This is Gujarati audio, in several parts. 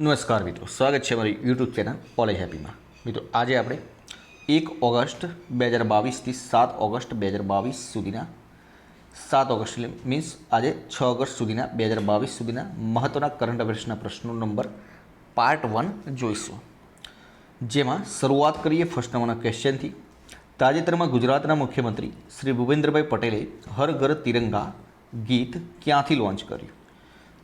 નમસ્કાર મિત્રો, સ્વાગત છે મારી યુટ્યુબ ચેનલ કોલેજ હેપીમાં મિત્રો, આજે આપણે એક ઓગસ્ટ બે હજાર બાવીસથી સાત ઓગસ્ટ બે હજાર બાવીસ સુધીના, સાત ઓગસ્ટ મીન્સ આજે છ ઓગસ્ટ સુધીના બે હજાર બાવીસ સુધીના મહત્ત્વના કરંટ અફેર્સના પ્રશ્નો નંબર પાર્ટ વન જોઈશું. જેમાં શરૂઆત કરીએ ફર્સ્ટ નંબરના ક્વેશ્ચનથી તાજેતરમાં ગુજરાતના મુખ્યમંત્રી શ્રી ભૂપેન્દ્રભાઈ પટેલે હર ઘર તિરંગા ગીત ક્યાંથી લોન્ચ કર્યું?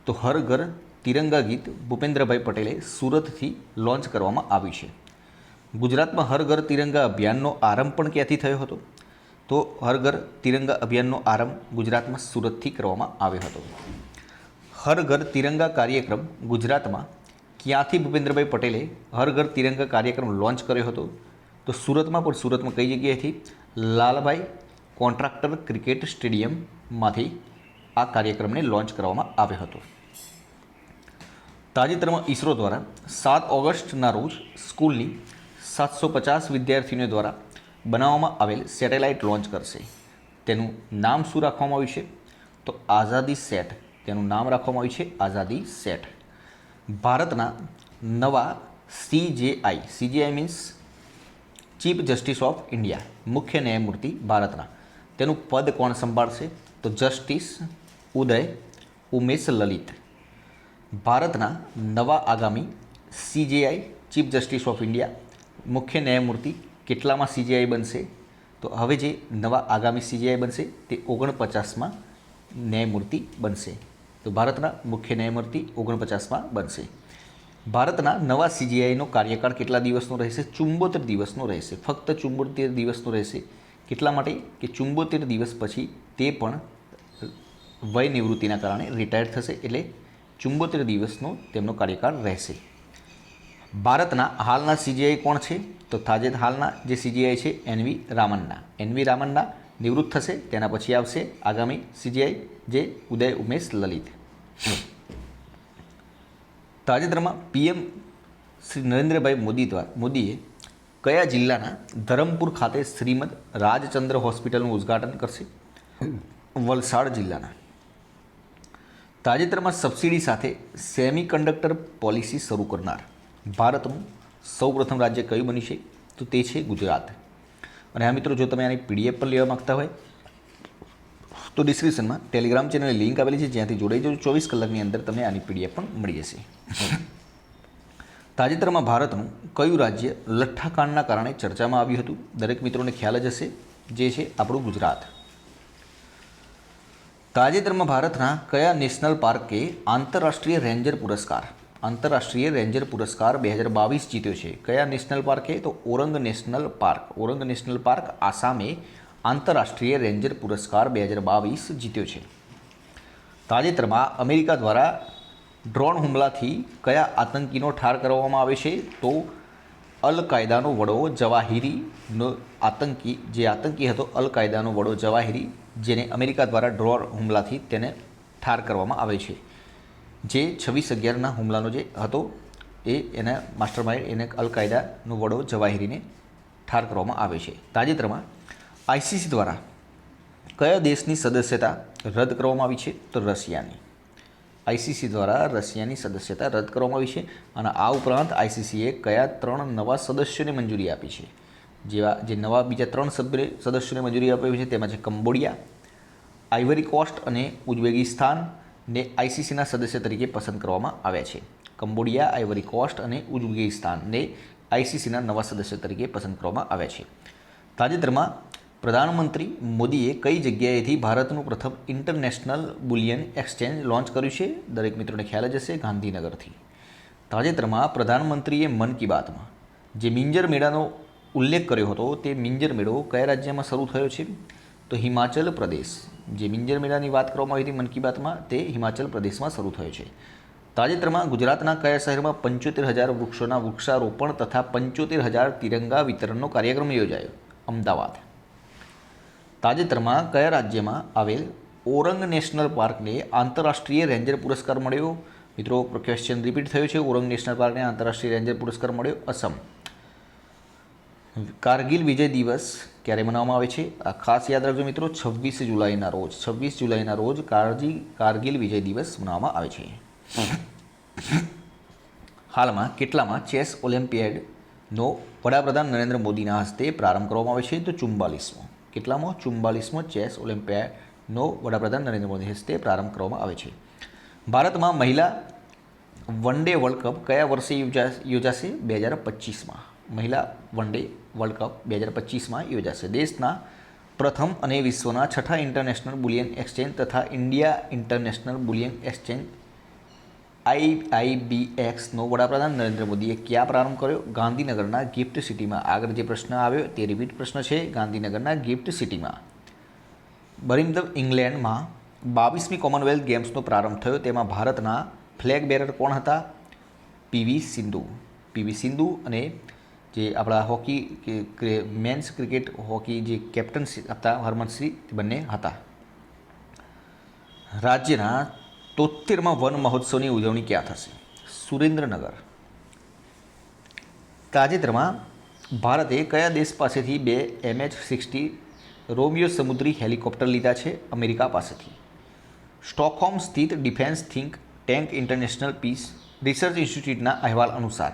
તો હર ઘર તિરંગા ગીત ભૂપેન્દ્રભાઈ પટેલે સુરતથી લોન્ચ કરવામાં આવ્યું છે. ગુજરાતમાં હર ઘર તિરંગા અભિયાનનો આરંભ પણ ક્યાંથી થયો હતો? તો હર ઘર તિરંગા અભિયાનનો આરંભ ગુજરાતમાં સુરતથી કરવામાં આવ્યો હતો. હર ઘર તિરંગા કાર્યક્રમ ગુજરાતમાં ક્યાંથી ભૂપેન્દ્રભાઈ પટેલે હર ઘર તિરંગા કાર્યક્રમ લોન્ચ કર્યો હતો? તો સુરતમાં, પણ સુરતમાં કઈ જગ્યાએથી? લાલભાઈ કોન્ટ્રાક્ટર ક્રિકેટ સ્ટેડિયમમાંથી આ કાર્યક્રમને લોન્ચ કરવામાં આવ્યો હતો. તાજેતરમાં ઇસરો દ્વારા સાત ઓગસ્ટના રોજ સ્કૂલની સાતસો પચાસ વિદ્યાર્થીઓ દ્વારા બનાવવામાં આવેલ સેટેલાઇટ લોન્ચ કરશે. તેનું નામ શું રાખવામાં આવ્યું છે? તો આઝાદી સેટ. તેનું નામ રાખવામાં આવ્યું છે આઝાદી સેટ. ભારતના નવા CJI CJI means chief justice of India, મુખ્ય ન્યાયમૂર્તિ ભારતના. તેનું પદ કોણ સંભાળશે? તો જસ્ટિસ ઉદય, ઉમેશ લલિત. ભારતના નવા આગામી CJI chief justice of India મુખ્ય ન્યાયમૂર્તિ કેટલામાં સીજેઆઈ બનશે? તો હવે જે નવા આગામી સીજેઆઈ બનશે, તે ઓગણપચાસમાં ન્યાયમૂર્તિ બનશે. તો ભારતના મુખ્ય ન્યાયમૂર્તિ ઓગણપચાસમાં બનશે. ભારતના નવા સીજીઆઈનો કાર્યકાળ કેટલા દિવસનો રહેશે? ચુંબોતેર દિવસનો રહેશે. ફક્ત ચુંબોતેર દિવસનો રહેશે. કેટલા માટે? કે ચુંબોતેર દિવસ પછી તે પણ વય નિવૃત્તિના કારણે રિટાયર થશે. એટલે ચુંબોતેર દિવસનો તેમનો કાર્યકાળ રહેશે. ભારતના હાલના સીજીઆઈ કોણ છે? તો તાજેત હાલના જે સીજીઆઈ છે એનવી રામન્ના. એનવી રામન્ના નિવૃત્ત થશે, તેના પછી આવશે આગામી સીજીઆઈ જે ઉદય ઉમેશ લલિત. તાજેતરમાં પીએમ શ્રી નરેન્દ્રભાઈ મોદી દ્વારા મોદીએ કયા જિલ્લાના ધરમપુર ખાતે શ્રીમદ રાજચંદ્ર હોસ્પિટલનું ઉદ્ઘાટન કરશે? વલસાડ જિલ્લાના. તાજેતરમાં સબસિડી સાથે સેમિકન્ડક્ટર પોલિસી શરૂ કરનાર ભારતનું સૌપ્રથમ રાજ્ય કયું બની છે? તો તે છે ગુજરાત. અને આ મિત્રો, જો તમે આની પીડીએફ પર લેવા માગતા હોય, તો ડિસ્ક્રિપ્શનમાં ટેલિગ્રામ ચેનલની લિંક આવેલી છે, જ્યાંથી જોડાઈ જજો. ચોવીસ કલાકની અંદર તમને આની પીડીએફ પણ મળી જશે. તાજેતરમાં ભારતનું કયું રાજ્ય લઠ્ઠાકાંડના કારણે ચર્ચામાં આવ્યું હતું? દરેક મિત્રોને ખ્યાલ જ હશે. જે છે આપણું ગુજરાત. તાજેતરમાં ભારતના કયા નેશનલ પાર્કે આંતરરાષ્ટ્રીય રેન્જર પુરસ્કાર? આંતરરાષ્ટ્રીય રેન્જર પુરસ્કાર બે હજાર બાવીસ જીત્યો છે. કયા નેશનલ પાર્કે? તો Orang national park. Orang national park આસામે આંતરરાષ્ટ્રીય રેન્જર પુરસ્કાર બે હજાર બાવીસ જીત્યો છે. તાજેતરમાં અમેરિકા દ્વારા ડ્રોન હુમલાથી કયા આતંકીનો ઠાર કરવામાં આવે છે? તો અલ કાયદાનો વડો જવાહિરીનો આતંકી, જે આતંકી હતો અલ કાયદાનો વડો જવાહિરી, જેને અમેરિકા દ્વારા ડ્રોર હુમલાથી તેને ઠાર કરવામાં આવે છે. જે છવ્વીસ અગિયારના હુમલાનો જે હતો, એ એના માસ્ટર માઇન્ડ, એને અલ કાયદાનો વડો જવાહિરીને ઠાર કરવામાં આવે છે. તાજેતરમાં આઈસીસી દ્વારા કયા દેશની સદસ્યતા રદ કરવામાં આવી છે? તો રશિયાની. આઈસીસી દ્વારા રશિયાની સદસ્યતા રદ કરવામાં આવી છે અને આ ઉપરાંત આઈસીસીએ કયા ત્રણ નવા સદસ્યોને મંજૂરી આપી છે? જેવા, જે નવા બીજા ત્રણ સભ્ય સદસ્યોને મંજૂરી આપી છે તેમાં છે કંબોડિયા આઇવરી કોસ્ટ અને ઉઝબેકિસ્તાનને આઈસીસીના સદસ્ય તરીકે પસંદ કરવામાં આવ્યા છે. કંબોડિયા આઇવરી કોસ્ટ અને ઉઝબેકિસ્તાનને આઈસીસીના નવા સદસ્ય તરીકે પસંદ કરવામાં આવ્યા છે. તાજેતરમાં પ્રધાનમંત્રી મોદીએ કઈ જગ્યાએથી ભારતનું પ્રથમ ઇન્ટરનેશનલ બુલિયન એક્સચેન્જ લોન્ચ કર્યું છે? દરેક મિત્રોને ખ્યાલ જ હશે ગાંધીનગરથી. તાજેતરમાં પ્રધાનમંત્રીએ મન કી બાતમાં જે મિંજર મેળાનો ઉલ્લેખ કર્યો હતો, તે મિંજર મેળો કયા રાજ્યમાં શરૂ થયો છે? તો હિમાચલ પ્રદેશ. જે મિંજર મેળાની વાત કરવામાં આવી હતી મન કી બાતમાં, તે હિમાચલ પ્રદેશમાં શરૂ થયો છે. તાજેતરમાં ગુજરાતના કયા શહેરમાં પંચોતેર હજાર વૃક્ષોના વૃક્ષારોપણ તથા પંચોતેર હજાર તિરંગા વિતરણનો કાર્યક્રમ યોજાયો? અમદાવાદ. તાજેતરમાં કયા રાજ્યમાં આવેલ ઓરંગ નેશનલ પાર્કને આંતરરાષ્ટ્રીય રેન્જર પુરસ્કાર મળ્યો? મિત્રો ક્વેશ્ચન રિપીટ થયો છે. ઓરંગ નેશનલ પાર્કને આંતરરાષ્ટ્રીય રેન્જર પુરસ્કાર મળ્યો અસમ. કારગિલ વિજય દિવસ ક્યારે મનાવવામાં આવે છે? આ ખાસ યાદ રાખજો મિત્રો, છવ્વીસ જુલાઈના રોજ. છવ્વીસ જુલાઈના રોજ કારજી, કારગિલ વિજય દિવસ મનાવવામાં આવે છે. હાલમાં કેટલામાં ચેસ ઓલિમ્પિયાડનો વડાપ્રધાન નરેન્દ્ર મોદીના હસ્તે પ્રારંભ કરવામાં આવે છે? તો ચુમ્બાલીસમો. કેટલામો ચુમ્બાલીસમો ચેસ ઓલિમ્પિયાડનો વડાપ્રધાન નરેન્દ્ર મોદી હસ્તે પ્રારંભ કરવામાં આવે છે. ભારતમાં મહિલા વન ડે વર્લ્ડ કપ કયા વર્ષે યોજા, યોજાશે? બે હજાર પચીસમાં. મહિલા વન ડે વર્લ્ડ કપ બે હજાર પચીસમાં યોજાશે. દેશના પ્રથમ અને વિશ્વના છઠ્ઠા ઇન્ટરનેશનલ બુલિયન એક્સચેન્જ તથા ઇન્ડિયા ઇન્ટરનેશનલ બુલિયન એક્સચેન્જ આઈઆઈબીએક્સનો વડાપ્રધાન નરેન્દ્ર મોદીએ ક્યાં પ્રારંભ કર્યો? ગાંધીનગરના ગિફ્ટ સિટીમાં. આગળ જે પ્રશ્ન આવ્યો તે રિપીટ પ્રશ્ન છે ગાંધીનગરના ગિફ્ટ સિટીમાં. બરિન્દ ઇંગ્લેન્ડમાં બાવીસમી કોમનવેલ્થ ગેમ્સનો પ્રારંભ થયો. તેમાં ભારતના ફ્લેગ બેરર કોણ હતા? પીવી સિંધુ. પીવી સિંધુ અને જે આપણા હોકી મેન્સ ક્રિકેટ હોકી જે કેપ્ટન હતા, હરમનસિંહ બંને હતા. રાજ્યના તોતેરમાં વન મહોત્સવની ઉજવણી ક્યાં થશે? સુરેન્દ્રનગર. તાજેતરમાં ભારતે કયા દેશ પાસેથી બે એમએચ સિક્સટી રોમિયો સમુદ્રી હેલિકોપ્ટર લીધા છે? અમેરિકા પાસેથી. સ્ટોકહોમ સ્થિત defence think tank international peace research ઇન્સ્ટિટ્યૂટના અહેવાલ અનુસાર,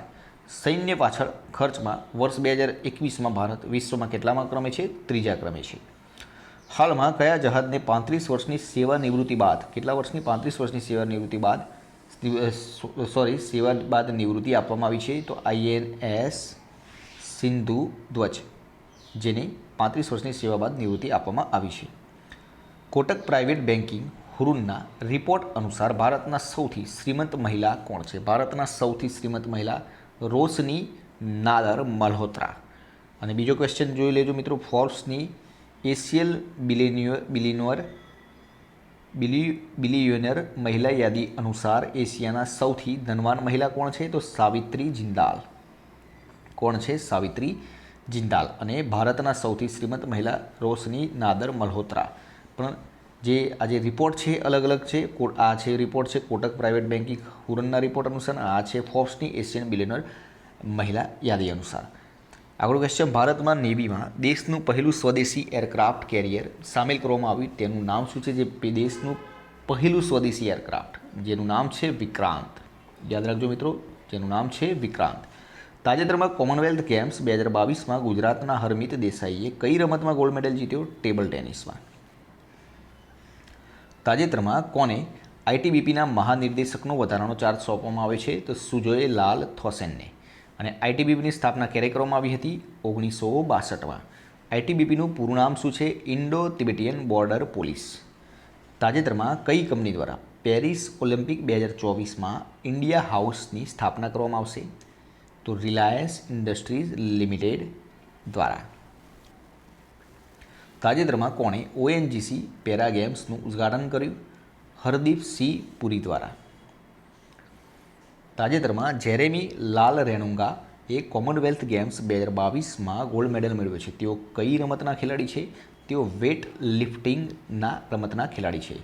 સૈન્ય પાછળ ખર્ચમાં વર્ષ બે હજાર એકવીસમાં ભારત વિશ્વમાં કેટલામાં ક્રમે છે? ત્રીજા ક્રમે છે. હાલમાં કયા જહાજને પાંત્રીસ વર્ષની સેવા નિવૃત્તિ બાદ, કેટલા વર્ષની પાંત્રીસ વર્ષની સેવા નિવૃત્તિ બાદ સોરી સેવા બાદ નિવૃત્તિ આપવામાં આવી છે? તો આઈએનએસ સિંધુ ધ્વજ, જેને પાંત્રીસ વર્ષની સેવા બાદ નિવૃત્તિ આપવામાં આવી છે. કોટક પ્રાઇવેટ બેન્કિંગ હુરુનના રિપોર્ટ અનુસાર ભારતના સૌથી શ્રીમંત મહિલા કોણ છે? ભારતના સૌથી શ્રીમંત મહિલા રોશની નાદર મલ્હોત્રા. અને બીજો ક્વેશ્ચન જોઈ લેજો મિત્રો ફોર્બ્સની એશિયલ બિલિનિયર બિલિનોર, બિલી, બિલિયોનર મહિલા યાદી અનુસાર એશિયાના સૌથી ધનવાન મહિલા કોણ છે? તો સાવિત્રી જિંદાલ. કોણ છે? સાવિત્રી જિંદાલ. અને ભારતના સૌથી શ્રીમંત મહિલા રોશની નાદર મલ્હોત્રા. પણ જે આ જે રિપોર્ટ છે અલગ અલગ છે આ છે રિપોર્ટ છે કોટક પ્રાઇવેટ બેન્કિંગ હુરનના રિપોર્ટ અનુસાર, આ છે ફોર્બ્સની એશિયન બિલિયનર મહિલા યાદી અનુસાર. આગળ ક્વેશ્ચન ભારતમાં નેવીમાં દેશનું પહેલું સ્વદેશી એરક્રાફ્ટ કેરિયર સામેલ કરવામાં આવ્યું. તેનું નામ શું છે? જે દેશનું પહેલું સ્વદેશી એરક્રાફ્ટ જેનું નામ છે વિક્રાંત. યાદ રાખજો મિત્રો, જેનું નામ છે વિક્રાંત. તાજેતરમાં કોમનવેલ્થ ગેમ્સ બે હજાર બાવીસમાં ગુજરાતના હરમિત દેસાઈએ કઈ રમતમાં ગોલ્ડ મેડલ જીત્યો? ટેબલ ટેનિસમાં તાજેતરમાં કોને આઈટીબીપીના મહાનિર્દેશકનો વધારાનો ચાર્જ સોંપવામાં આવે છે? તો સુજોય લાલ થોસેનને. અને આઈટીબીપીની સ્થાપના ક્યારે કરવામાં આવી હતી? ઓગણીસો બાસઠમાં આઈટીબીપીનું પૂરું નામ શું છે? Indo Tibetan border police. તાજેતરમાં કઈ કંપની દ્વારા પેરિસ ઓલિમ્પિક બે હજાર ચોવીસમાં ઇન્ડિયા હાઉસની સ્થાપના કરવામાં આવશે? તો રિલાયન્સ ઇન્ડસ્ટ્રીઝ લિમિટેડ દ્વારા. તાજેતરમાં કોણે ઓએનજીસી પેરા ગેમ્સનું ઉદ્ઘાટન કર્યું? હરદીપ સિંહ પુરી દ્વારા. તાજેતરમાં જેરેમી લાલ રેણુંગા એ કોમનવેલ્થ ગેમ્સ બે હજાર બાવીસમાં ગોલ્ડ મેડલ મેળવ્યો છે. તેઓ કઈ રમતના ખેલાડી છે? તેઓ વેટ લિફ્ટિંગના રમતના ખેલાડી છે.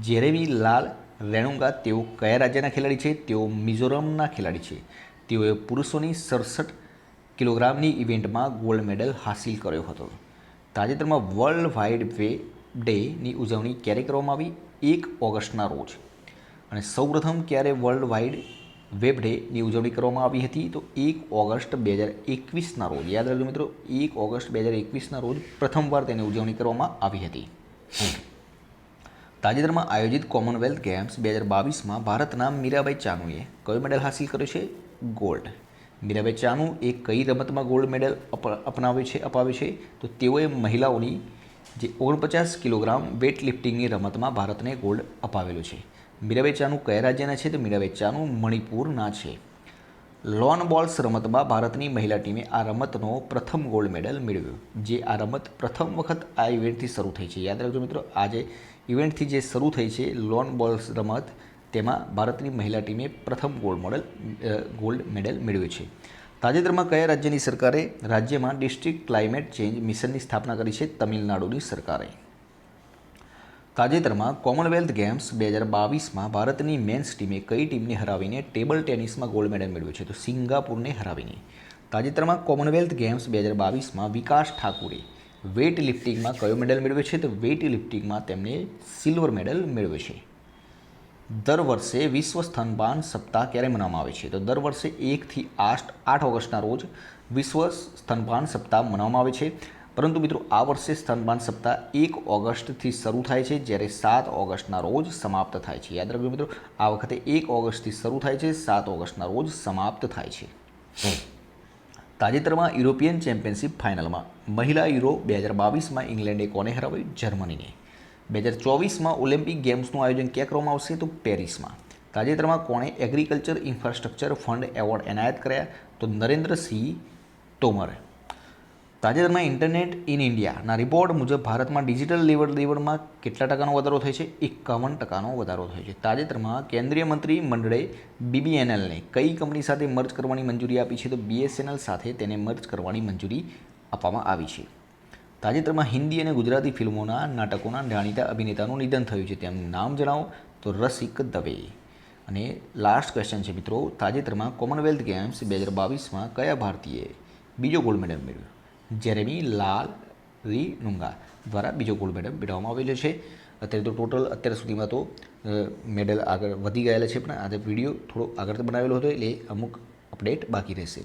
જેરેમી લાલ રેણુંગા તેઓ કયા રાજ્યના ખેલાડી છે? તેઓ મિઝોરમના ખેલાડી છે. તેઓએ પુરુષોની સડસઠ કિલોગ્રામની ઇવેન્ટમાં ગોલ્ડ મેડલ હાંસિલ કર્યો હતો. તાજેતરમાં વર્લ્ડ વાઇડ વે ડેની ઉજવણી ક્યારે કરવામાં આવી? એક ઓગસ્ટના રોજ. અને સૌપ્રથમ ક્યારે વર્લ્ડ વાઇડ વેબ ડેની ઉજવણી કરવામાં આવી હતી. તો એક ઓગસ્ટ બે હજાર એકવીસના રોજ, યાદ રાખજો મિત્રો, એક ઓગસ્ટ બે હજાર એકવીસના રોજ પ્રથમવાર તેની ઉજવણી કરવામાં આવી હતી. તાજેતરમાં આયોજિત કોમનવેલ્થ ગેમ્સ બે હજાર બાવીસમાં ભારતના મીરાબાઈ ચાનુએ કયો મેડલ હાંસિલ કર્યો છે? ગોલ્ડ. મીરાબાઈ ચાનુ એ કઈ રમતમાં ગોલ્ડ મેડલ અપ- અપનાવે છે, અપાવે છે? તો તેઓએ મહિલાઓની જે ઓગણપચાસ કિલોગ્રામ વેટ લિફ્ટિંગની રમતમાં ભારતને ગોલ્ડ અપાવેલું છે. મીરાબાઈ કયા રાજ્યના છે? તો મીરાબાઈ મણિપુરના છે. લોન બોલ્સ રમતમાં ભારતની મહિલા ટીમે આ રમતનો પ્રથમ ગોલ્ડ મેડલ મેળવ્યો, જે આ રમત પ્રથમ વખત આ ઇવેન્ટથી શરૂ થઈ છે. યાદ રાખજો મિત્રો, આજે ઇવેન્ટથી જે શરૂ થઈ છે લોન બોલ્સ રમત, તેમાં ભારતની મહિલા ટીમે પ્રથમ ગોલ્ડ મોડલ ગોલ્ડ મેડલ મેળવ્યો છે. તાજેતરમાં કયા રાજ્યની સરકારે રાજ્યમાં ડિસ્ટ્રિક્ટ ક્લાઇમેટ ચેન્જ મિશનની સ્થાપના કરી છે? તમિલનાડુની સરકારે. તાજેતરમાં કોમનવેલ્થ ગેમ્સ બે હજાર બાવીસમાં ભારતની મેન્સ ટીમે કઈ ટીમને હરાવીને ટેબલ ટેનિસમાં ગોલ્ડ મેડલ મેળવ્યો છે તો સિંગાપુરને હરાવીને. તાજેતરમાં કોમનવેલ્થ ગેમ્સ બે હજાર બાવીસમાં વિકાસ ઠાકુરે વેઇટ લિફ્ટિંગમાં કયો મેડલ મેળવ્યો છે તો વેઇટ લિફ્ટિંગમાં તેમણે સિલ્વર મેડલ મેળવ્યો છે. દર વર્ષે વિશ્વ સ્તનપાન સપ્તાહ ક્યારે મનાવવામાં આવે છે? તો દર વર્ષે એકથી આઠ આઠ ઓગસ્ટના રોજ વિશ્વ સ્તનપાન સપ્તાહ મનાવવામાં આવે છે. પરંતુ મિત્રો આ વર્ષે સ્તનપાન સપ્તાહ એક ઓગસ્ટથી શરૂ થાય છે જ્યારે સાત ઓગસ્ટના રોજ સમાપ્ત થાય છે. યાદ રાખજો મિત્રો આ વખતે એક ઓગસ્ટથી શરૂ થાય છે સાત ઓગસ્ટના રોજ સમાપ્ત થાય છે. તાજેતરમાં યુરોપિયન ચેમ્પિયનશિપ ફાઇનલમાં મહિલા યુરો બે હજાર બાવીસમાં ઇંગ્લેન્ડે કોને હરાવ્યું? જર્મનીને. બે હજાર ચોવીસમાં ઓલિમ્પિક ગેમ્સનું આયોજન ક્યાં કરવામાં આવશે? તો પેરિસમાં. તાજેતરમાં કોણે એગ્રીકલ્ચર ઇન્ફ્રાસ્ટ્રક્ચર ફંડ એવોર્ડ એનાયત કર્યા? તો નરેન્દ્રસિંહ તોમરે. તાજેતરમાં ઇન્ટરનેટ ઇન ઇન્ડિયાના રિપોર્ટ મુજબ ભારતમાં ડિજિટલ લેવડ દેવડમાં કેટલા ટકાનો વધારો થયો છે? એકાવન ટકાનો વધારો થયો છે. તાજેતરમાં કેન્દ્રીય મંત્રી મંડળે બીબીએનએલને કઈ કંપની સાથે મર્જ કરવાની મંજૂરી આપી છે તો બીએસએનએલ સાથે તેને મર્જ કરવાની મંજૂરી આપવામાં આવી છે. તાજેતરમાં હિન્દી અને ગુજરાતી ફિલ્મોના નાટકોના જાણીતા અભિનેતાનું નિધન થયું છે. તેમનું નામ જણાવો તો રસિક દવે. અને લાસ્ટ ક્વેશ્ચન છે મિત્રો, તાજેતરમાં કોમનવેલ્થ ગેમ્સ બે હજાર બાવીસમાં કયા ભારતીયએ બીજો ગોલ્ડ મેડલ મેળવ્યો? જેરેમી લાલ રી નુંગા દ્વારા બીજો ગોલ્ડ મેડલ મેળવવામાં આવેલો છે. અત્યારે તો ટોટલ અત્યાર સુધીમાં તો મેડલ આગળ વધી ગયેલા છે, પણ આજે વીડિયો થોડો આગળ બનાવેલો હતો, એટલે અમુક અપડેટ બાકી રહેશે.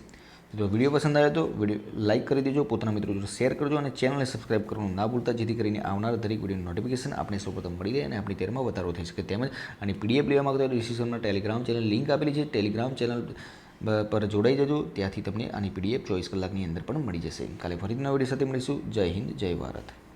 જો વીડિયો પસંદ આવ્યો તો વીડિયો લાઇક કરી દેજો, પોતાના મિત્રો જોડે શેર કરજો અને ચેનલને સબસ્ક્રાઇબ કરવાનું ના ભૂલતા, જેથી કરીને આવનાર દરેક વીડિયો નોટિફિકેશન આપણે સૌપ્રથમ મળી રહે અને આપણી તેરમાં વધારો થઈ શકે તેમજ, અને પીડીએફ લેવા માંગતા હોય ડિસ્ક્રિપ્શનમાં ટેલિગ્રામ ચેનલ લિંક આપેલી છે. ટેલિગ્રામ ચેનલ પર જોડાઈ જજો. ત્યાંથી તમને આની પીડીએફ ચોવીસ કલાકની અંદર પણ મળી જશે. કાલે ફરીથી નવા સાથે મળીશું. જય હિન્દ, જય ભારત.